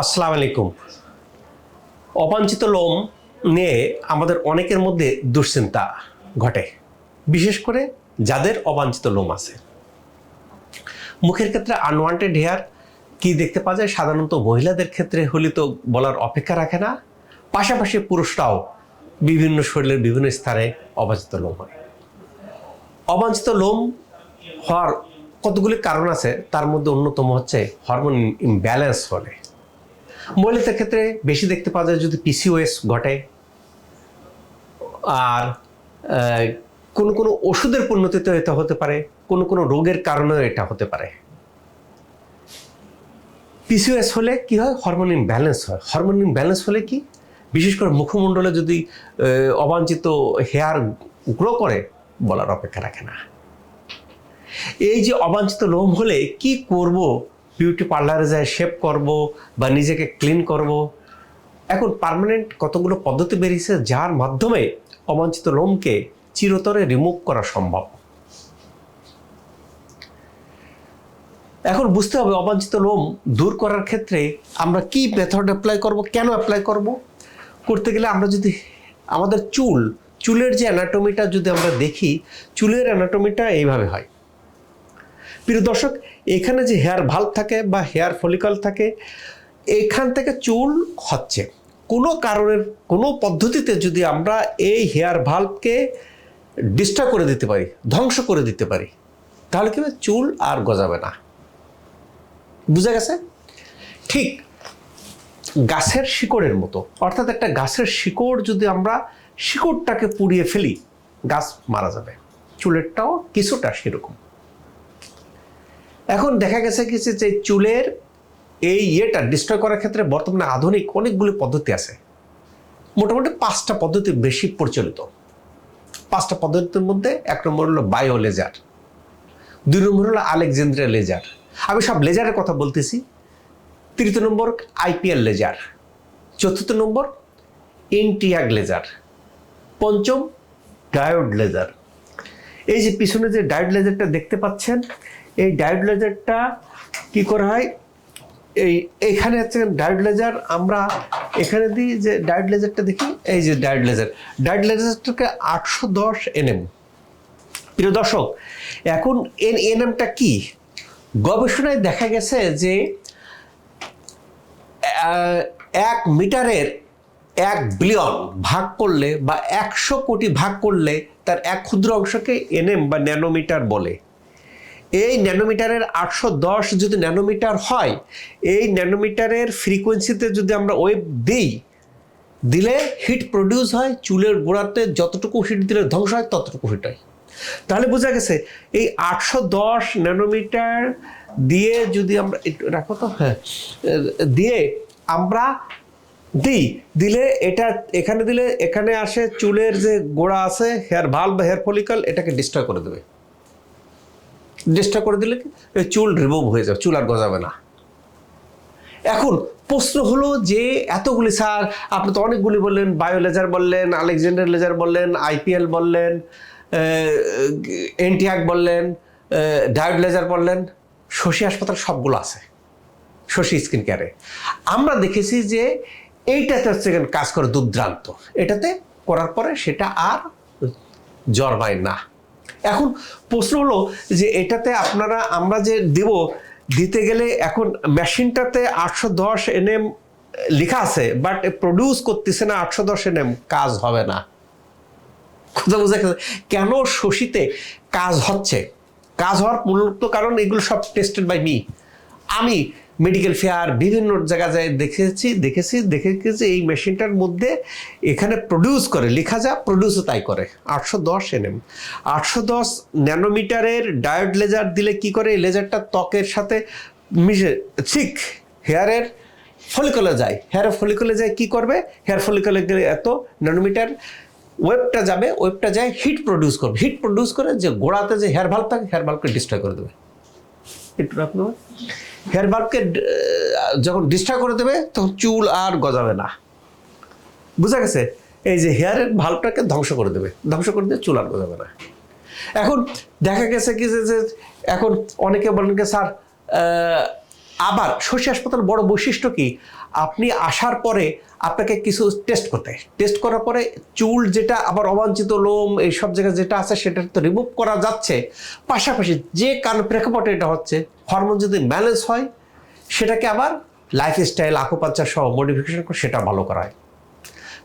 আসসালামু আলাইকুম। অবাঞ্ছিত লোম নিয়ে আমাদের অনেকের মধ্যে দুশ্চিন্তা ঘটে, বিশেষ করে যাদের অবাঞ্ছিত লোম আছে। মুখের ক্ষেত্রে আনওয়ান্টেড হেয়ার কি দেখতে পাওয়া যায়? সাধারণত মহিলাদের ক্ষেত্রে হলে তো বলার অপেক্ষা রাখে না। পাশাপাশি পুরুষরাও বিভিন্ন শরীরের বিভিন্ন স্থানে অবাঞ্ছিত লোম হয়। অবাঞ্ছিত লোম হওয়ার কতগুলি কারণ আছে? তার মধ্যে অন্যতম হচ্ছে হরমোন ইমব্যালেন্স হলে মহিলাদের ক্ষেত্রে বেশি দেখতে পাওয়া যায় যদি পিসিওএস ঘটে আর কোনো কোনো ওষুধের পরিণতিতে এটা হতে পারে, কোনো কোনো রোগের কারণেও এটা হতে পারে। পিসিওএস হলে কি হয়? হরমোন ইমব্যালেন্স হয়। হরমোন ইমব্যালেন্স হলে কি? বিশেষ করে মুখমণ্ডলে যদি অবাঞ্ছিত হেয়ার গ্রো করে, বলার অপেক্ষা রাখে না। এই যে অবাঞ্ছিত লোম হলে কি করব? বিউটি পার্লারে যায় শেভ করব বা নিজেকে ক্লিন করব। এখন পার্মানেন্ট কতগুলো পদ্ধতি বেরিয়েছে, যার মাধ্যমে অবাঞ্ছিত লোমকে চিরতরে রিমুভ করা সম্ভব। এখন বুঝতে হবে অবাঞ্ছিত লোম দূর করার ক্ষেত্রে আমরা কি মেথড অ্যাপ্লাই করব, কেন অ্যাপ্লাই করব? করতে গেলে আমরা যদি আমাদের চুল, চুলের যে অ্যানাটমিটা যদি আমরা দেখি, চুলের অ্যানাটমিটা এইভাবে হয়। প্রিয় দর্শক, এখানে যে হেয়ার ভাল্ব থাকে বা হেয়ার ফলিকল থাকে, এখান থেকে চুল হচ্ছে। কোনো কারণের, কোনো পদ্ধতিতে যদি আমরা এই হেয়ার ভাল্বকে ডিস্টার্ব করে দিতে পারি, ধ্বংস করে দিতে পারি, তাহলে কি চুল আর গজাবে না। বুঝা গেছে? ঠিক গাছের শিকড়ের মতো, অর্থাৎ একটা গাছের শিকড় যদি আমরা শিকড়টাকে পুড়িয়ে ফেলি, গাছ মারা যাবে। চুলেরটাও কিছুটা সেরকম। এখন দেখা গেছে কি যে- চুলের এই ইয়েটা ডিস্ট্রয় করার ক্ষেত্রে বর্তমানে আধুনিক অনেকগুলি পদ্ধতি আছে। মোটামুটি পাঁচটা পদ্ধতি বেশি প্রচলিত। পাঁচটা পদ্ধতির মধ্যে এক নম্বর হলো বায়ো লেজার, দুই নম্বর হলো আলেকজেন্দ্রিয়া লেজার। আমি সব লেজারের কথা বলতেছি। তৃতীয় নম্বর আইপিএল লেজার, চতুর্থ নম্বর ইনটিয়াগ লেজার, পঞ্চম ডায়োড লেজার। এই যে পিছনে যে ডায়োড লেজারটা দেখতে পাচ্ছেন এই ডায়োড লেজারটা কি করা হয়? এই, এখানে হচ্ছে ডায়োড লেজার আমরা এখানে দিই যে ডায়োড লেজারটা দেখি, এই যে ডায়োড লেজার ডায়োড লেজারটাকে আটশো দশ এনএম। প্রিয় দর্শক, এখন এন এনএমটা কি? গবেষণায় দেখা গেছে যে এক মিটারের এক বিলিয়ন ভাগ করলে বা একশো কোটি ভাগ করলে তার এক ক্ষুদ্র অংশকে এনএম বা ন্যানোমিটার বলে। এই ন্যানোমিটারের আটশো দশ যদি ন্যানোমিটার হয়, এই ন্যানোমিটারের ফ্রিকোয়েন্সিতে যদি আমরা ওয়েভ দিই, দিলে হিট প্রডিউস হয়, চুলের গোড়াতে যতটুকু হিট দিলে ধ্বংস হয়, ততটুকু হিট হয়। তাহলে বোঝা গেছে, এই আটশো দশ ন্যানোমিটার দিয়ে যদি আমরা রাখো তো হ্যাঁ দিয়ে আমরা দিই, দিলে এটা এখানে দিলে এখানে আসে চুলের যে গোড়া আছে হেয়ার ভালো বা হেয়ার ফলিকল এটাকে ডিস্ট্রয় করে দেবে। ডিস্টার্ব করে দিলে চুল রিমুভ হয়ে যাবে, চুল আর গজাবে না। এখন প্রশ্ন হলো যে এতগুলি স্যার আপনি তো অনেকগুলি বললেন বায়ো লেজার বললেন আলেকজান্ডার লেজার বললেন আইপিএল বললেন এনটিআক বললেন ডায়োড লেজার বললেন, শশী হাসপাতাল সবগুলো আছে। শশী স্কিন কেয়ারে আমরা দেখেছি যে এইটাতে হচ্ছে কাজ করে দুর্দ্রান্ত এটাতে করার পরে সেটা আর জন্মায় না। এখন প্রশ্ন হলো যে এটাতে আপনারা, আমরা যে দেব, দিতে গেলে এখন মেশিনটাতে আটশো দশ এনএম লেখা আছে বাট প্রডিউস করতেছে না আটশো দশ এনএম, কাজ হবে না। কথা বোঝা গেছে কেন শশীতে কাজ হচ্ছে? কাজ হওয়ার মূলত কারণ এগুলো সব টেস্টেড বাই মি আমি মেডিকেল ফেয়ার বিভিন্ন জায়গা যায় দেখেছি দেখেছি দেখেছি এই মেশিনটার মধ্যে এখানে প্রডিউস করে, লেখা যা প্রডিউসও তাই করে। আটশো দশ এনএম আটশো দশ ন্যানোমিটারের ডায়োড লেজার দিলে কি করে? এই লেজারটা ত্বকের সাথে মিশে, ঠিক হেয়ারের ফলিকলে যায়। হেয়ার ফলিকলে যায় কি করবে? হেয়ার ফলিকলে গেলে এত ন্যানোমিটার ওয়েবটা যাবে ওয়েবটা যায় হিট প্রডিউস করবে। হিট প্রডিউস করে যে গোড়াতে যে হেয়ার ভাল্ব থাকে হেয়ার ভাল্বকে ডিস্ট্রয় করে দেবে। একটু রাখল হেয়ার বাল্বকে যখন ডিস্টার্ব করে দেবে, তখন চুল আর গজাবে না। বুঝা গেছে? এই যে হেয়ারের ভাল্বটাকে ধ্বংস করে দেবে। ধ্বংস করে দিয়ে চুল আর গজাবে না। এখন দেখা গেছে কি যে এখন অনেকে বলেন স্যার আবার শশী হাসপাতাল বড় বৈশিষ্ট্য কি? আপনি আসার পরে আপনাকে কিছু টেস্ট করতে টেস্ট করার পরে চুল যেটা আবার অবাঞ্ছিত লোম এই সব জায়গায় যেটা আছে সেটা তো রিমুভ করা যাচ্ছে। পাশাপাশি যে কারণ প্রেক্ষাপটে এটা হচ্ছে হরমোন যদি ব্যালেন্স হয়, সেটাকে আবার লাইফস্টাইল আকুপাঞ্চার সহ মডিফিকেশন করে সেটা ভালো করা হয়।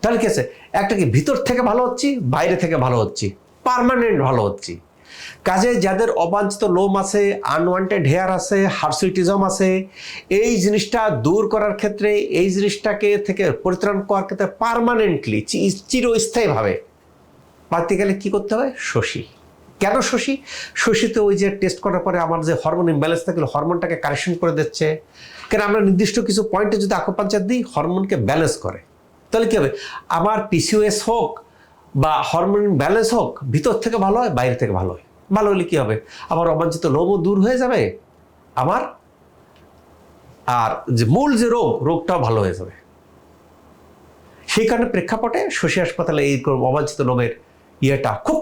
তাহলে কি আছে? একটা কি ভিতর থেকে ভালো হচ্ছি, বাইরে থেকে ভালো হচ্ছি পার্মানেন্ট ভালো হচ্ছি। কাজে যাদের অবাঞ্ছিত লোম আছে আনওয়ান্টেড হেয়ার আছে হার্সুইটিজম আছে, এই জিনিসটা দূর করার ক্ষেত্রে এই জিনিসটাকে থেকে পরিত্রাণ করার ক্ষেত্রে পার্মানেন্টলি চিরস্থায়ীভাবে পারতে গেলে কী করতে হবে শশী। কেন শশী? শশীতে ওই যে টেস্ট করার পরে আমার যে হরমোন ইমব্যালেন্স থাকলে হরমোনটাকে কারেকশন করে দিচ্ছে। কেন আমরা নির্দিষ্ট কিছু পয়েন্টে যদি আকুপাঞ্চার দিই হরমোনকে ব্যালেন্স করে। তাহলে কী হবে? আমার পিসিওএস হোক বা হরমোন ব্যালেন্স হোক, ভিতর থেকে ভালো হয়, বাইরে থেকে ভালো হয়। ভালো হলে কি হবে? আমার অবাঞ্ছিত লোমও দূর হয়ে যাবে, আমার আর যে মূল যে রোগ, রোগটাও ভালো হয়ে যাবে। সেই কারণে প্রেক্ষাপটে শশী হাসপাতালে এই অবাঞ্ছিত লোমের ইয়েটা খুব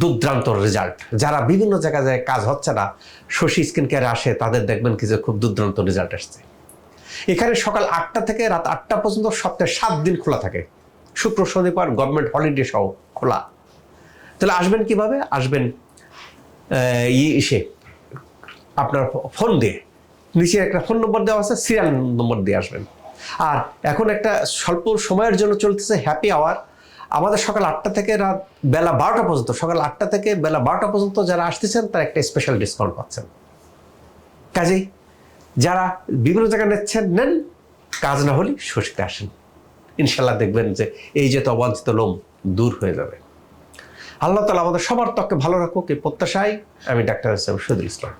দুর্দান্ত রেজাল্ট যারা বিভিন্ন জায়গায় যায়, কাজ হচ্ছে না, শশী স্কিন কেয়ারে আসে, তাদের দেখবেন কি যে খুব দুর্দান্ত রেজাল্ট আসছে। এখানে সকাল আটটা থেকে রাত আটটা পর্যন্ত সপ্তাহে সাত দিন খোলা থাকে। শুক্র শনিবার গভর্নমেন্ট হলিডে সহ খোলা। তাহলে আসবেন কীভাবে? আসবেন আহ, ই এসে আপনার ফোন দিয়ে। নিচে একটা ফোন নম্বর দেওয়া আছে সিরিয়াল নম্বর দিয়ে আসবেন। আর এখন একটা স্বল্প সময়ের জন্য চলতেছে হ্যাপি আওয়ার আমাদের সকাল আটটা থেকে রাত বেলা বারোটা পর্যন্ত সকাল আটটা থেকে বেলা বারোটা পর্যন্ত যারা আসতেছেন তারা একটা স্পেশাল ডিসকাউন্ট পাচ্ছেন। কাজেই যারা বিভিন্ন জায়গায় নিচ্ছেন নেন। কাজ না হলে শশীতে আসেন। ইনশাল্লাহ দেখবেন যে এই যে তো অবাঞ্ছিত লোম দূর হয়ে যাবে। আল্লাহ তালা আমাদের সবার ত্বককে ভালো রাখুক, এই প্রত্যাশায় আমি ডাক্তার হিসেবে শহীদুল ইসলাম।